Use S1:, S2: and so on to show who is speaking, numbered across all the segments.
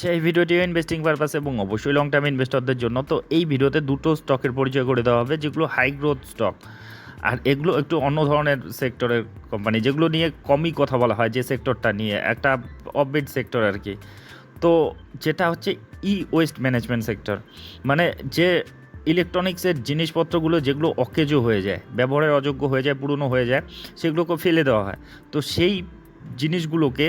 S1: সেই ভিডিওটি investing purpose এবং অবশ্যই লং টার্ম ইনভেস্টরদের জন্য। তো এই ভিডিওতে দুটো স্টকের পরিচয় করে দেওয়া হবে, যেগুলো হাই গ্রোথ স্টক আর এগুলো একটু অন্য ধরনের সেক্টরের কোম্পানি যেগুলো নিয়ে কমই কথা বলা হয় যে সেক্টরটা নিয়ে, একটা অফবিট সেক্টর আর কি। তো যেটা হচ্ছে ই ওয়েস্ট ম্যানেজমেন্ট সেক্টর মানে যে ইলেকট্রনিক্সের জিনিসপত্রগুলো যেগুলো অকেজো হয়ে যায়, ব্যবহারের অযোগ্য হয়ে যায়, পুরনো হয়ে যায়, সেগুলোকে ফেলে দেওয়া হয়। তো সেই জিনিসগুলোকে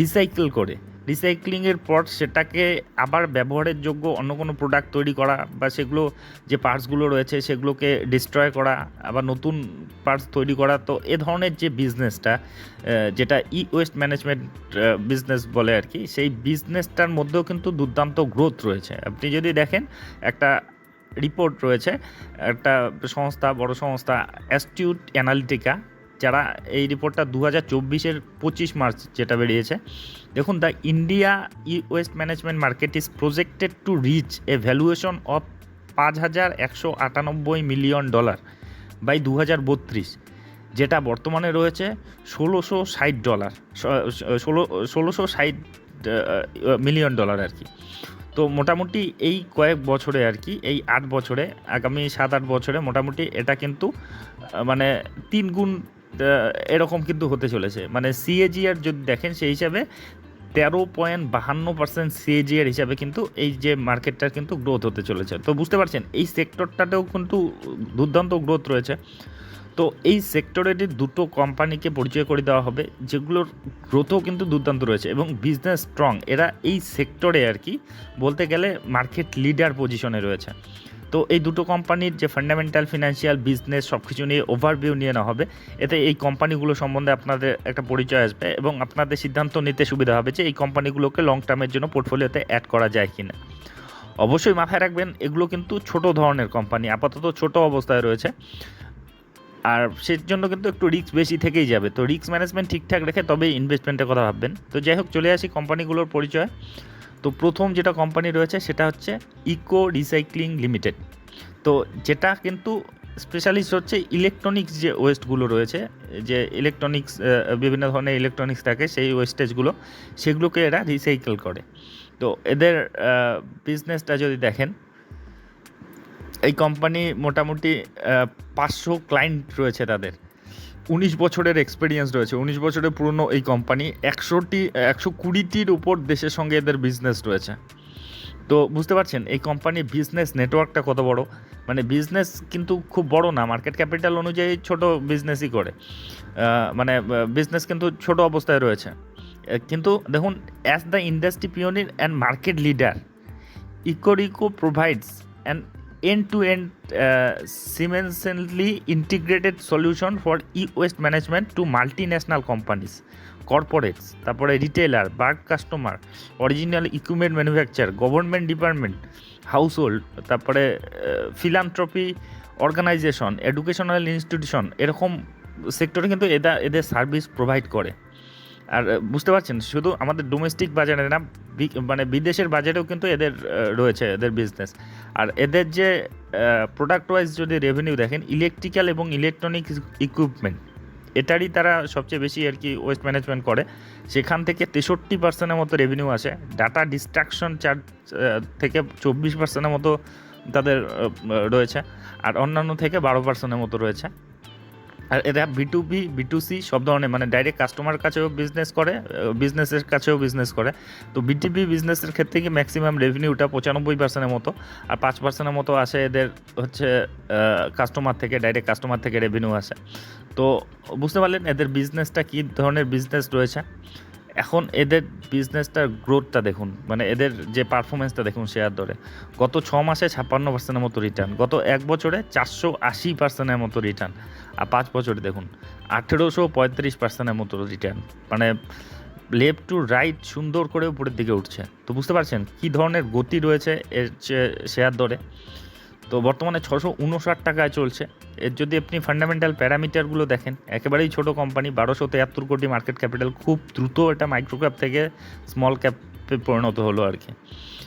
S1: রিসাইকেল করে রিসাইক্লিংয়ের পর সেটাকে আবার ব্যবহারের যোগ্য অন্য কোনো প্রোডাক্ট তৈরি করা বা সেগুলো যে পার্টসগুলো রয়েছে সেগুলোকে ডিস্ট্রয় করা, আবার নতুন পার্টস তৈরি করা, তো এ ধরনের যে বিজনেসটা যেটা ই ওয়েস্ট ম্যানেজমেন্ট বিজনেস বলে আর কি সেই বিজনেসটার মধ্যেও কিন্তু দুর্দান্ত গ্রোথ রয়েছে। আপনি যদি দেখেন, একটা রিপোর্ট রয়েছে, একটা সংস্থা, বড় সংস্থা অ্যাস্টিউট অ্যানালিটিকা যারা এই রিপোর্টটা দু হাজার চব্বিশের পঁচিশ মার্চ যেটা বেরিয়েছে, দেখুন the India e waste management market is projected to reach a valuation of পাঁচ হাজার একশো আটানব্বই মিলিয়ন ডলার বাই দু হাজার বত্রিশ, যেটা বর্তমানে রয়েছে ষোলোশো ষাট ডলার ষোলো, ষোলোশো ষাট মিলিয়ন ডলার আর কি। তো মোটামুটি এই কয়েক বছরে আর কি, এই আট বছরে, আগামী সাত আট বছরে মোটামুটি এটা কিন্তু মানে তিন গুণ এরকম কিন্তু হতে চলেছে। মানে সিএজিআর যদি দেখেন সেই হিসাবে তেরো পয়েন্ট বাহান্ন পার্সেন্ট সিএজিআর হিসাবে কিন্তু এই যে মার্কেটটার কিন্তু গ্রোথ হতে চলেছে। তো বুঝতে পারছেন, এই সেক্টরটাতেও কিন্তু দুর্দান্ত গ্রোথ রয়েছে। তো এই সেক্টরেরই দুটো কোম্পানিকে পরিচয় করে দেওয়া হবে, যেগুলোর গ্রোথও কিন্তু দুর্দান্ত রয়েছে এবং বিজনেস স্ট্রং এরা এই সেক্টরে আর কি, বলতে গেলে মার্কেট লিডার পজিশনে রয়েছে। তো এই দুটো কোম্পানির যে ফান্ডামেন্টাল ফিনান্সিয়াল বিজনেস সব কিছু নিয়ে ওভারভিউ নিয়ে নেওয়া হবে। এতে এই কোম্পানিগুলো সম্বন্ধে আপনাদের একটা পরিচয় আসবে এবং আপনাদের সিদ্ধান্ত নিতে সুবিধা হবে যে এই কোম্পানিগুলোকে লং টার্মের জন্য পোর্টফোলিওতে অ্যাড করা যায় কি না অবশ্যই মাথায় রাখবেন, এগুলো কিন্তু ছোট ধরনের কোম্পানি আপাতত ছোট অবস্থায় রয়েছে। আর সেই জন্য কিন্তু একটু রিস্ক বেশি থেকেই যাবে। তো রিস্ক ম্যানেজমেন্ট ঠিকঠাক রেখে তবেই ইনভেস্টমেন্টের কথা ভাববেন। তো যাই হোক, চলে আসি কোম্পানিগুলোর পরিচয়। তো প্রথম যেটা কোম্পানি রয়েছে সেটা হচ্ছে ইকো রিসাইক্লিং লিমিটেড তো যেটা কিন্তু স্পেশালিস্ট হচ্ছে ইলেকট্রনিক্স যে ওয়েস্টগুলো রয়েছে, যে ইলেকট্রনিক্স বিভিন্ন ধরনের ইলেকট্রনিক্স থাকে সেই ওয়েস্টেজগুলো সেগুলোকে এরা রিসাইকেল করে। তো এদের বিজনেসটা যদি দেখেন এই কোম্পানি মোটামুটি পাঁচশো ক্লায়েন্ট রয়েছে তাদের। উনিশ বছরের এক্সপিরিয়েন্স রয়েছে। উনিশ বছরের পুরনো এই কোম্পানি একশোটি, একশো কুড়িটির উপর দেশের সঙ্গে এদের বিজনেস রয়েছে। তো বুঝতে পারছেন, এই কোম্পানির বিজনেস নেটওয়ার্কটা কত বড়? মানে বিজনেস কিন্তু খুব বড় না মার্কেট ক্যাপিটাল অনুযায়ী ছোট বিজনেসই করে। মানে বিজনেস কিন্তু ছোট অবস্থায় রয়েছে। কিন্তু দেখুন as the industry pioneer and market leader Ecoreco provides and end to end uh, integrated solution for e waste management to multinational companies corporates তারপরে retailer bulk customer original equipment manufacture government department household তারপরে philanthropy organisation educational institution এরকম সেক্টরে কিন্তু এদা এদের service provide করে। আর বুঝতে পারছেন, শুধু আমাদের ডোমেস্টিক বাজারে না মানে বিদেশের বাজারেও কিন্তু এদের রয়েছে, এদের বিজনেস আর এদের যে প্রোডাক্ট ওয়াইজ যদি রেভিনিউ দেখেন ইলেকট্রিক্যাল এবং ইলেকট্রনিক ইকুইপমেন্ট এটারই তারা সবচেয়ে বেশি আর কি ওয়েস্ট ম্যানেজমেন্ট করে। সেখান থেকে তেষট্টি পার্সেন্টের মতো রেভিনিউ আসে। ডাটা ডিস্ট্রাকশন চার্জ থেকে চব্বিশ পার্সেন্টের মতো তাদের রয়েছে। আর অন্যান্য থেকে বারো পার্সেন্টের মতো রয়েছে। আর এরা B to B B to C সব ধরনের মানে ডাইরেক্ট কাস্টমার কাছেও বিজনেস করে বিজনেসের কাছেও বিজনেস করে। তো বিটিপি বিজনেসের ক্ষেত্রে কি ম্যাক্সিমাম রেভিনিউটা পঁচানব্বই পার্সেন্টের মতো? আর পাঁচ পার্সেন্টের মতো আসে এদের হচ্ছে কাস্টমার থেকে ডাইরেক্ট কাস্টমার থেকে রেভিনিউ আসে। তো বুঝতে পারলেন এদের বিজনেসটা কী ধরনের বিজনেস রয়েছে? এখন এদের বিজনেসটার গ্রোথটা দেখুন মানে এদের যে পারফরমেন্সটা দেখুন শেয়ার দরে। গত ছ মাসে ছাপ্পান্ন পার্সেন্টের মতো রিটার্ন গত এক বছরে চারশো আশি পার্সেন্টের মতো রিটার্ন আর পাঁচ বছরে দেখুন, আঠেরোশো পঁয়ত্রিশ পার্সেন্টের মতো রিটার্ন মানে লেফট টু রাইট সুন্দর করে উপরের দিকে উঠছে। তো বুঝতে পারছেন কী ধরনের গতি রয়েছে এর শেয়ার দরে? তো বর্তমানে ছশো উনষাট টাকায় চলছে। এর যদি আপনি ফান্ডামেন্টাল প্যারামিটারগুলো দেখেন, একেবারেই ছোট কোম্পানি বারোশো তেয়াত্তর কোটি মার্কেট ক্যাপিটাল খুব দ্রুত এটা মাইক্রো ক্যাপ থেকে স্মল ক্যাপে পরিণত হলো আর কি।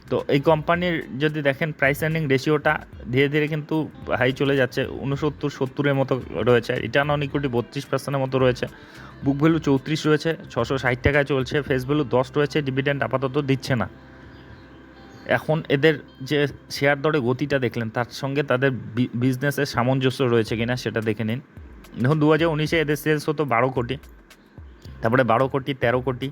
S1: তো এই কোম্পানির যদি দেখেন প্রাইস আর্নিং রেশিওটা ধীরে ধীরে কিন্তু হাই চলে যাচ্ছে, উনসত্তর, সত্তরের মতো রয়েছে। রিটার্ন অন ইকুইটি বত্রিশ পার্সেন্টের মতো রয়েছে। বুক ভ্যালু চৌত্রিশ রয়েছে, ছশো ষাট টাকায় চলছে। ফেস ভ্যালু দশ রয়েছে ডিভিডেন্ড আপাতত দিচ্ছে না। এখন এদের যে শেয়ার দরে গতিটা দেখলেন, তার সঙ্গে তাদের বিজনেসের সামঞ্জস্য রয়েছে কিনা সেটা দেখে নিন। দেখুন দু হাজার উনিশে এদের সেলস হতো বারো কোটি, তারপরে বারো কোটি, তেরো কোটি।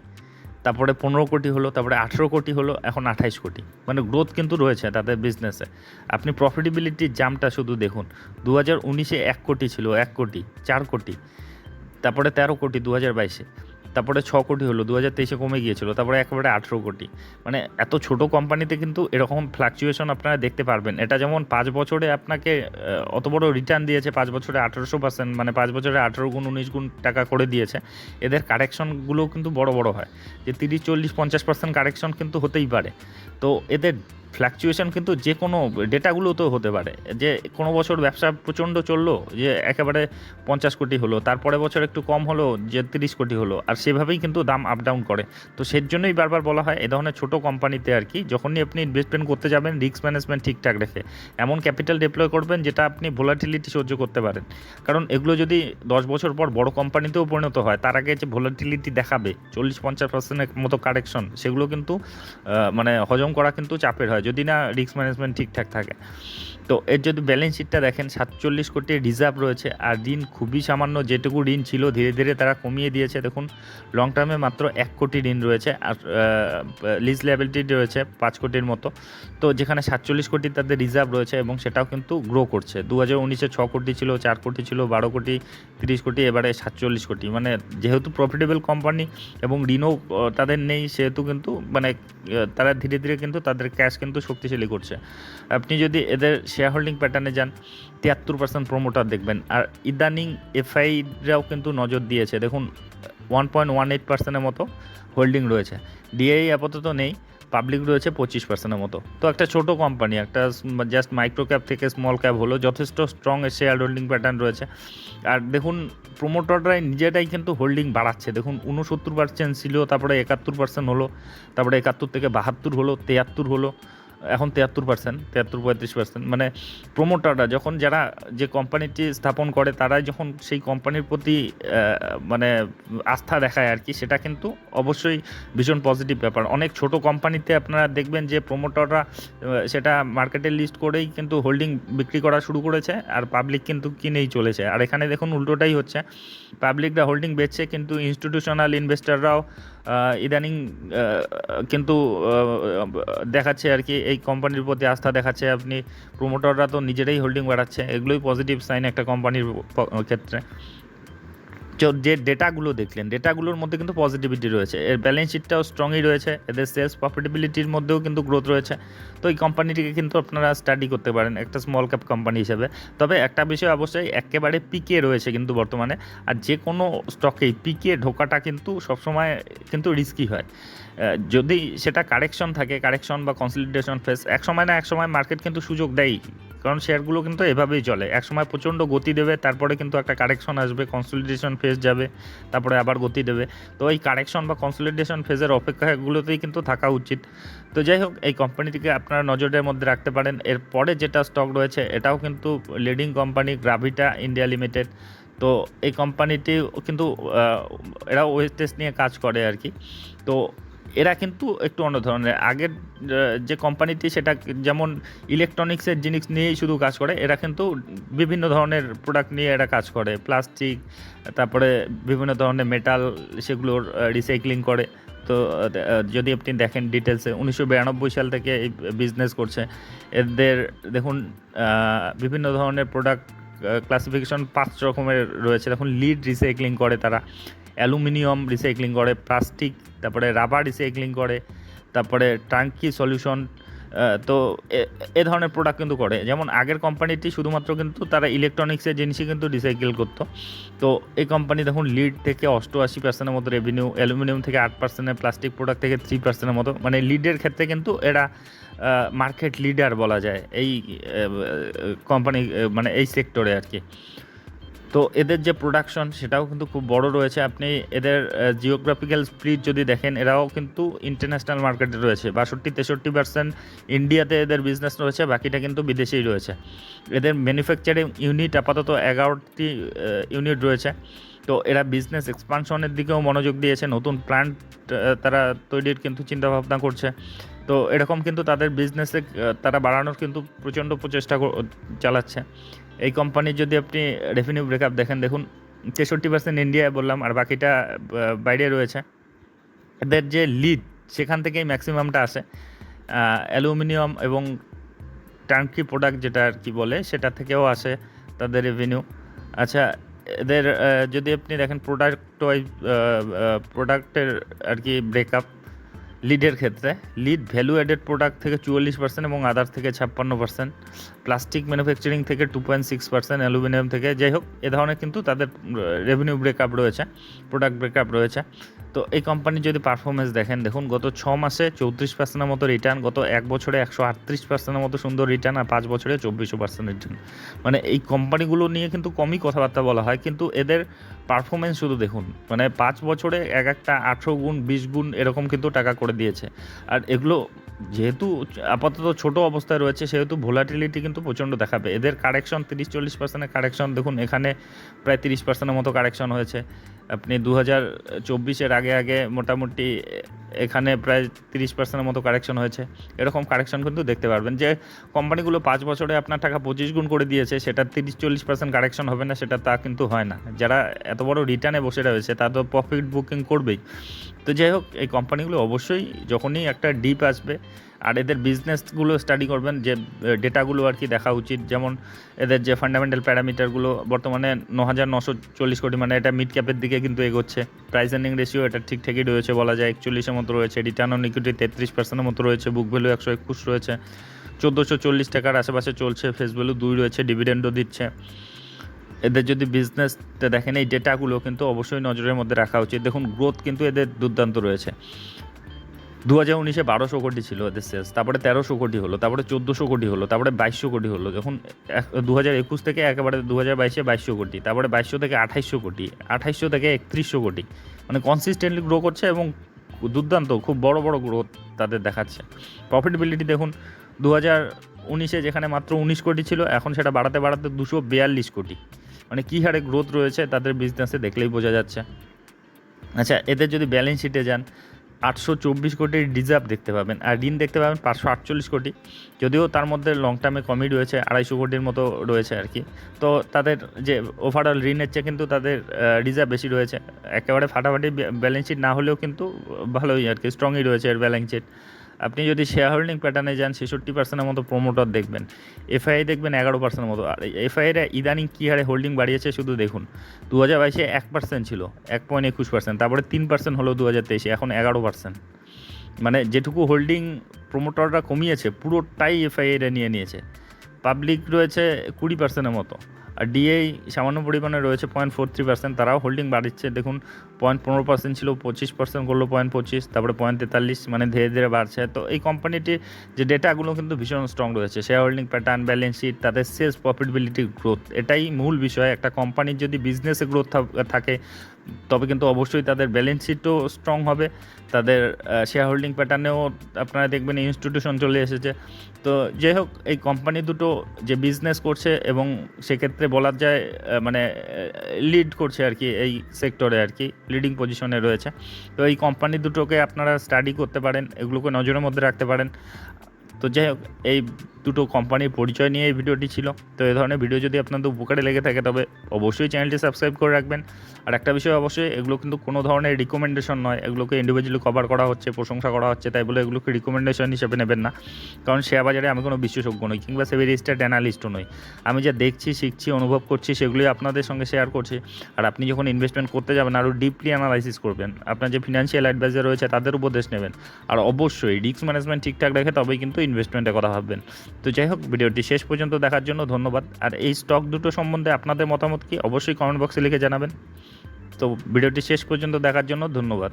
S1: তারপরে পনেরো কোটি হলো, তারপরে আঠেরো কোটি হলো, এখন আঠাইশ কোটি। মানে গ্রোথ কিন্তু রয়েছে তাদের বিজনেসে আপনি প্রফিটেবিলিটির জামটা শুধু দেখুন দু হাজার উনিশে এক কোটি ছিল, এক কোটি, চার কোটি, তারপরে তেরো কোটি দু হাজার বাইশে। তারপরে ছ কোটি হলো দু হাজার তেইশে কমে গিয়েছিল, তারপরে একেবারে আঠেরো কোটি। মানে এত ছোট কোম্পানিতে কিন্তু এরকম ফ্লাকচুয়েশন আপনারা দেখতে পারবেন। এটা যেমন পাঁচ বছরে আপনাকে অত বড় রিটার্ন দিয়েছে, পাঁচ বছরে আঠেরোশো পার্সেন্ট মানে পাঁচ বছরে আঠেরো গুণ, উনিশ গুণ টাকা করে দিয়েছে। এদের কারেকশনগুলো কিন্তু বড় বড় হয়। যে তিরিশ, চল্লিশ, পঞ্চাশ পার্সেন্ট কারেকশন কিন্তু হতেই পারে। তো এদের ফ্ল্যাকচুয়েশন কিন্তু যে কোনো ডেটাগুলোতেও হতে পারে। যে কোনো বছর ব্যবসা প্রচণ্ড চলল, যে একেবারে পঞ্চাশ কোটি হলো তারপরে বছর একটু কম হলো, যে তিরিশ কোটি হলো, আর সেভাবেই কিন্তু দাম আপ ডাউন করে। তো সেই জন্যই বারবার বলা হয়, এ ধরনের ছোটো কোম্পানিতে আর কি, যখনই আপনি ইনভেস্টমেন্ট করতে যাবেন রিস্ক ম্যানেজমেন্ট ঠিকঠাক রেখে। এমন ক্যাপিটাল ডিপ্লয় করবেন, যেটা আপনি ভোলাটিলিটি সহ্য করতে পারেন। কারণ এগুলো যদি দশ বছর পর বড় কোম্পানিতেও পরিণত হয়, তার আগে যে ভোলাটিলিটি দেখাবে, চল্লিশ পঞ্চাশ পার্সেন্টের মতো কারেকশন সেগুলো কিন্তু মানে হজম করা কিন্তু চাপের হয়। যদি না রিস্ক ম্যানেজমেন্ট ঠিকঠাক থাকে। তো এর যদি ব্যালেন্স শিটটা দেখেন, সাতচল্লিশ কোটি রিজার্ভ রয়েছে, আর ঋণ খুবই সামান্য, যেটুকু ঋণ ছিল, ধীরে ধীরে তারা কমিয়ে দিয়েছে। দেখুন লং টার্মে মাত্র এক কোটি ঋণ রয়েছে, আর লিজ লেবিলিটি রয়েছে পাঁচ কোটির মতো। তো যেখানে সাতচল্লিশ কোটি তাদের রিজার্ভ রয়েছে, এবং সেটাও কিন্তু গ্রো করছে। দু হাজার উনিশে ছ কোটি ছিল, চার কোটি ছিল, বারো কোটি, তিরিশ কোটি, এবারে সাতচল্লিশ কোটি। মানে যেহেতু প্রফিটেবল কোম্পানি এবং ঋণও তাদের নেই, সেহেতু কিন্তু মানে তারা ধীরে ধীরে কিন্তু তাদের ক্যাশ কিন্তু শক্তিশালী করছে। আপনি যদি এদের শেয়ার হোল্ডিং প্যাটার্নে যান, তিয়াত্তর পার্সেন্ট প্রমোটার দেখবেন। আর ইদানিং এফআইরাও কিন্তু নজর দিয়েছে। দেখুন ওয়ান পয়েন্ট ওয়ান এইট পার্সেন্টের মতো হোল্ডিং রয়েছে। ডিআই আপাতত নেই পাবলিক রয়েছে পঁচিশ পার্সেন্টের মতো। তো একটা ছোট কোম্পানি একটা জাস্ট মাইক্রো ক্যাপ থেকে স্মল ক্যাপ হলো, যথেষ্ট স্ট্রং শেয়ার হোল্ডিং প্যাটার্ন রয়েছে। আর দেখুন প্রোমোটাররাই নিজেরাই কিন্তু হোল্ডিং বাড়াচ্ছে। দেখুন উনসত্তর পার্সেন্ট ছিল, তারপরে একাত্তর পার্সেন্ট হলো, তারপরে একাত্তর থেকে বাহাত্তর হলো, তিয়াত্তর হলো। এখন তিয়াত্তর পার্সেন্ট তিয়াত্তর পঁয়ত্রিশ পার্সেন্ট মানে প্রোমোটাররা যখন যারা যে কোম্পানিটি স্থাপন করে, তারাই যখন সেই কোম্পানির প্রতি মানে আস্থা দেখায় আর কি, সেটা কিন্তু অবশ্যই ভীষণ পজিটিভ ব্যাপার। অনেক ছোট কোম্পানিতে আপনারা দেখবেন যে প্রোমোটাররা সেটা মার্কেটে লিস্ট করেই কিন্তু হোল্ডিং বিক্রি করা শুরু করেছে আর পাবলিক কিন্তু কিনেই চলেছে। আর এখানে দেখুন উল্টোটাই হচ্ছে। পাবলিকরা হোল্ডিং বেচছে কিন্তু ইনস্টিটিউশনাল ইনভেস্টাররাও ইদানিং কিন্তু দেখাচ্ছে আর কি, এই কোম্পানির প্রতি আস্থা দেখাচ্ছে আপনি প্রোমোটাররা তো নিজেরাই হোল্ডিং বাড়াচ্ছে, এগুলোই পজিটিভ সাইন একটা কোম্পানির ক্ষেত্রে। যে ডেটাগুলো দেখলেন, ডেটাগুলোর মধ্যে কিন্তু পজিটিভিটি রয়েছে। এর ব্যালেন্স শিটটাও স্ট্রংই রয়েছে। এদের সেলস প্রফিটেবিলিটির মধ্যেও কিন্তু গ্রোথ রয়েছে। তো এই কোম্পানিটিকে কিন্তু আপনারা স্টাডি করতে পারেন, একটা স্মল ক্যাপ কোম্পানি হিসেবে। তবে একটা বিষয় অবশ্যই, একেবারে পিকে রয়েছে কিন্তু বর্তমানে। আর যে কোনো স্টকেই পিকে ঢোকাটা কিন্তু সবসময় কিন্তু রিস্কি হয়। যদি সেটা কারেকশন থাকে কারেকশন বা কনসলিডেশন ফেস এক সময় না এক সময় মার্কেট কিন্তু সুযোগ দেয় কারণ শেয়ারগুলো কিন্তু এভাবেই চলে। এক সময় প্রচণ্ড গতি দেবে, তারপরে কিন্তু একটা কারেকশন আসবে কনসলিডেশন ফেজ যাবে, তারপরে আবার গতি দেবে। তো এই কারেকশন বা কনসলিডেশন ফেজের অপেক্ষাগুলোতেই কিন্তু থাকা উচিত। তো যাই হোক, এই কোম্পানিটিকে আপনারা নজরের মধ্যে রাখতে পারেন। এরপরে যেটা স্টক রয়েছে, এটাও কিন্তু leading company Gravita India limited তো এই কোম্পানিটি কিন্তু এরা ওয়েস্টেজ নিয়ে কাজ করে আর কি। তো এরা কিন্তু একটু অন্য ধরনের। আগের যে কোম্পানিটি সেটা যেমন ইলেকট্রনিক্সের জিনিস নিয়েই শুধু কাজ করে, এরা কিন্তু বিভিন্ন ধরনের প্রোডাক্ট নিয়ে এরা কাজ করে। প্লাস্টিক তারপরে বিভিন্ন ধরনের মেটাল সেগুলোর রিসাইক্লিং করে। তো যদি আপনি দেখেন ডিটেলসে উনিশশো বিরানব্বই সাল থেকে এই বিজনেস করছে। এদের, দেখুন বিভিন্ন ধরনের প্রোডাক্ট ক্লাসিফিকেশন পাঁচ রকমের রয়েছে। দেখুন লিড রিসাইক্লিং করে তারা। অ্যালুমিনিয়াম রিসাইক্লিং করে, প্লাস্টিক, তারপরে রাবার রিসাইক্লিং করে, তারপরে টাঙ্কি সলিউশন তো এ ধরনের প্রোডাক্ট কিন্তু করে। যেমন আগের কোম্পানিটি শুধুমাত্র কিন্তু তারা ইলেকট্রনিক্সের জিনিসই কিন্তু রিসাইকেল করতো। তো এই কোম্পানি দেখুন লিড থেকে অষ্টআশি পার্সেন্টের মতো রেভিনিউ অ্যালুমিনিয়াম থেকে আট পার্সেন্টের প্লাস্টিক প্রোডাক্ট থেকে থ্রি পার্সেন্টের মতো। মানে লিডের ক্ষেত্রে কিন্তু এরা মার্কেট লিডার বলা যায় এই কোম্পানি মানে এই সেক্টরে আর কি। তো এদের যে প্রোডাকশন সেটাও কিন্তু খুব বড় রয়েছে। আপনি এদের জিওগ্রাফিক্যাল স্প্লিট যদি দেখেন, এরাও কিন্তু ইন্টারন্যাশনাল মার্কেটে রয়েছে। বাষট্টি, তেষট্টি পার্সেন্ট ইন্ডিয়াতে এদের বিজনেস রয়েছে, বাকিটা কিন্তু বিদেশেই রয়েছে। এদের ম্যানুফ্যাকচারিং ইউনিট আপাতত এগারোটি ইউনিট রয়েছে। তো এরা বিজনেস এক্সপানশনের দিকেও মনোযোগ দিয়েছে, নতুন প্ল্যান্ট তারা তৈরির কিন্তু চিন্তাভাবনা করছে। তো এরকম কিন্তু তাদের বিজনেসে তারা বাড়ানোর কিন্তু প্রচণ্ড প্রচেষ্টা চালাচ্ছে। এই কোম্পানির যদি আপনি রেভিনিউ ব্রেকআপ দেখেন, দেখুন, তেষট্টি পার্সেন্ট ইন্ডিয়ায় বললাম, আর বাকিটা বাইরে রয়েছে। এদের যে লিড সেখান থেকেই ম্যাক্সিমামটা আসে। অ্যালুমিনিয়াম এবং টার্কি প্রোডাক্ট যেটা আর কি বলে, সেটা থেকেও আসে তাদের রেভিনিউ আচ্ছা এদের যদি আপনি দেখেন প্রোডাক্ট ওয়াইজ প্রোডাক্টের আর কি ব্রেকআপ লিডের ক্ষেত্রে লিড ভ্যালু অ্যাডেড প্রোডাক্ট থেকে চুয়াল্লিশ পার্সেন্ট এবং আদার থেকে ছাপ্পান্ন পার্সেন্ট প্লাস্টিক ম্যানুফ্যাকচারিং থেকে two point six percent aluminium থেকে, যাই হোক, এ ধরনের কিন্তু তাদের রেভিনিউ ব্রেকআপ রয়েছে প্রোডাক্ট ব্রেকআপ রয়েছে। তো এই কোম্পানির যদি পারফরমেন্স দেখেন, দেখুন গত ছ মাসে চৌত্রিশ পার্সেন্টের মতো রিটার্ন গত এক বছরে একশো আটত্রিশ পার্সেন্টের মতো সুন্দর রিটার্ন আর পাঁচ বছরে চব্বিশশো পার্সেন্ট রিটার্ন মানে এই কোম্পানিগুলো নিয়ে কিন্তু কমই কথাবার্তা বলা হয়, কিন্তু এদের পারফরমেন্স শুধু দেখুন মানে পাঁচ বছরে এক একটা আঠেরো গুণ, বিশ গুণ এরকম কিন্তু টাকা করে দিয়েছে। আর এগুলো যেহেতু আপাতত ছোট অবস্থায় রয়েছে, সেহেতু ভোলাটিলিটি কিন্তু প্রচণ্ড দেখাবে। এদের কারেকশন তিরিশ চল্লিশ পার্সেন্টের কারেকশন দেখুন এখানে প্রায় তিরিশ পার্সেন্টের মতো কারেকশন হয়েছে। আপনি দু হাজার চব্বিশের আগে আগে মোটামুটি এখানে প্রায় তিরিশ পার্সেন্টের মতো কারেকশন হয়েছে। এরকম কারেকশন কিন্তু দেখতে পারবেন যে কোম্পানিগুলো পাঁচ বছরে আপনার টাকা পঁচিশ গুণ করে দিয়েছে, সেটা তিরিশ চল্লিশ পার্সেন্ট কারেকশন হবে না, সেটা তা কিন্তু হয় না। যারা এত বড় রিটার্নে বসে রয়েছে তা তো প্রফিট বুকিং করবেই। তো যাই হোক, এই কোম্পানিগুলো অবশ্যই যখনই একটা ডিপ আসবে আর এদের বিজনেসগুলো স্টাডি করবেন, যে ডেটাগুলো আর কি দেখা উচিত। যেমন এদের যে ফান্ডামেন্টাল প্যারামিটারগুলো বর্তমানে ন হাজার নশো চল্লিশ কোটি মানে এটা মিড ক্যাপের দিকে কিন্তু এগোচ্ছে। প্রাইস এর্নিং রেশিও এটা ঠিকঠাকই রয়েছে বলা যায়, একচল্লিশের মতো রয়েছে। রিটার্ন অন ইকুইটি তেত্রিশ পার্সেন্টের মতো রয়েছে বুক ভ্যালু একশো একুশ রয়েছে। চোদ্দোশো চল্লিশ টাকার আশেপাশে চলছে ফেস ভ্যালু দুই রয়েছে ডিভিডেন্ডও দিচ্ছে। এদের যদি বিজনেসটা দেখেন, এই ডেটাগুলো কিন্তু অবশ্যই নজরের মধ্যে রাখা উচিত। দেখুন গ্রোথ কিন্তু এদের দুর্দান্ত রয়েছে। দু হাজার উনিশে বারোশো কোটি ছিল এদের সেলস তারপরে তেরোশো কোটি হলো, তারপরে চোদ্দোশো কোটি হলো, তারপরে বাইশশো কোটি হলো যখন দু হাজার একুশ থেকে একেবারে দু হাজার বাইশে বাইশশো কোটি, তারপরে বাইশশো থেকে আঠাইশশো কোটি, আঠাইশশো থেকে একত্রিশশো কোটি মানে কনসিস্টেন্টলি গ্রো করছে এবং দুর্দান্ত, খুব বড় বড় গ্রোথ তাদের দেখাচ্ছে। প্রফিটেবিলিটি দেখুন দু হাজার উনিশে যেখানে মাত্র উনিশ কোটি ছিল, এখন সেটা বাড়াতে বাড়াতে দুশো বিয়াল্লিশ কোটি। মানে কী হারে গ্রোথ রয়েছে তাদের বিজনেসে দেখলেই বোঝা যাচ্ছে। আচ্ছা এদের যদি ব্যালেন্স শিটে যান আটশো চব্বিশ কোটির রিজার্ভ দেখতে পাবেন, আর ঋণ দেখতে পাবেন পাঁচশো আটচল্লিশ কোটি। যদিও তার মধ্যে লং টার্মে কমই রয়েছে, আড়াইশো কোটির মতো রয়েছে আর কি। তো তাদের যে ওভারঅল ঋণের চেয়ে কিন্তু তাদের রিজার্ভ বেশি রয়েছে। একেবারে ফাটাফাটি ব্যালেন্স শিট না হলেও কিন্তু ভালোই আর কি স্ট্রংই রয়েছে এর ব্যালেন্স শিট আপনি যদি শেয়ার হোল্ডিং প্যাটার্নে যান, ছেষট্টি পার্সেন্টের মতো প্রোমোটার দেখবেন এফআইআই দেখবেন এগারো পার্সেন্টের মতো। আর এফআইআইরা ইদানিং কী হারে হোল্ডিং বাড়িয়েছে শুধু দেখুন দু হাজার বাইশে এক পার্সেন্ট ছিল, এক পয়েন্ট একুশ পার্সেন্ট তারপরে তিন পার্সেন্ট হলো দু হাজার তেইশে, এখন এগারো পার্সেন্ট মানে যেটুকু হোল্ডিং প্রোমোটাররা কমিয়েছে, পুরোটাই এফআইআইরা নিয়ে নিয়েছে। পাবলিক রয়েছে কুড়ি পার্সেন্টের মতো। আর ডিএ সামান্য পরিমাণে রয়েছে পয়েন্ট ফোর থ্রি পার্সেন্ট তারাও হোল্ডিং বাড়িচ্ছে। দেখুন পয়েন্ট পনেরো পার্সেন্ট ছিল, পঁচিশ পার্সেন্ট করল পয়েন্ট পঁচিশ, তারপরে পয়েন্ট তেতাল্লিশ মানে ধীরে ধীরে বাড়ছে। তো এই কোম্পানিটির যে ডেটাগুলো কিন্তু ভীষণ স্ট্রং রয়েছে share holding pattern balance sheet তাদের সেলস প্রফিটেবিলিটি গ্রোথ এটাই মূল বিষয়। একটা কোম্পানির যদি বিজনেসে গ্রোথ থাকে তবে কিন্তু অবশ্যই তাদের ব্যালেন্স শিটও স্ট্রং হবে। তাদের শেয়ার হোল্ডিং প্যাটার্নেও আপনারা দেখবেন ইনস্টিটিউশন চলে এসেছে। তো যাই হোক, এই কোম্পানি দুটো যে বিজনেস করছে এবং সেক্ষেত্রে বলা যায় মানে লিড করছে আর কি এই সেক্টরে আর কি লিডিং পজিশনে রয়েছে। তো এই কোম্পানি দুটোকে আপনারা স্টাডি করতে পারেন, এগুলোকে নজরের মধ্যে রাখতে পারেন। তো যাই হোক, এই দুটো কোম্পানির পরিচয় নিয়ে এই ভিডিওটি ছিল। তো এই ধরনের ভিডিও যদি আপনাদের উপকারে লেগে থাকে, তবে অবশ্যই চ্যানেলটি সাবস্ক্রাইব করে রাখবেন। আর একটা বিষয় অবশ্যই, এগুলো কিন্তু কোনো ধরনের রিকমেন্ডেশন নয়। এগুলোকে ইন্ডিভিজুয়ালি কভার করা হচ্ছে, প্রশংসা করা হচ্ছে, তাই বলে এগুলোকে রিকমেন্ডেশন হিসেবে নেবেন না। কারণ শেয়ার বাজারে আমি কোনো বিশেষজ্ঞ নই, কিংবা সেভি রেজিস্টার্ড অ্যানালিস্টও নই। আমি যা দেখছি, শিখছি, অনুভব করছি, সেগুলোই আপনাদের সঙ্গে শেয়ার করছি। আর আপনি যখন ইনভেস্টমেন্ট করতে যাবেন, আরও ডিপলি অ্যানালাইসিস করবেন, আপনার যে ফিনান্সিয়াল অ্যাডভাইজার রয়েছে, তাদের উপদেশ নেবেন। আর অবশ্যই রিস্ক ম্যানেজমেন্ট ঠিকঠাক রেখে তবেই কিন্তু ইনভেস্টমেন্টের কথা ভাববেন। তো যাই হোক, ভিডিওটি শেষ পর্যন্ত দেখার জন্য ধন্যবাদ। আর এই স্টক দুটো সম্বন্ধে আপনাদের মতামত কি? অবশ্যই কমেন্ট বক্সে লিখে জানাবেন। তো ভিডিওটি শেষ পর্যন্ত দেখার জন্য ধন্যবাদ।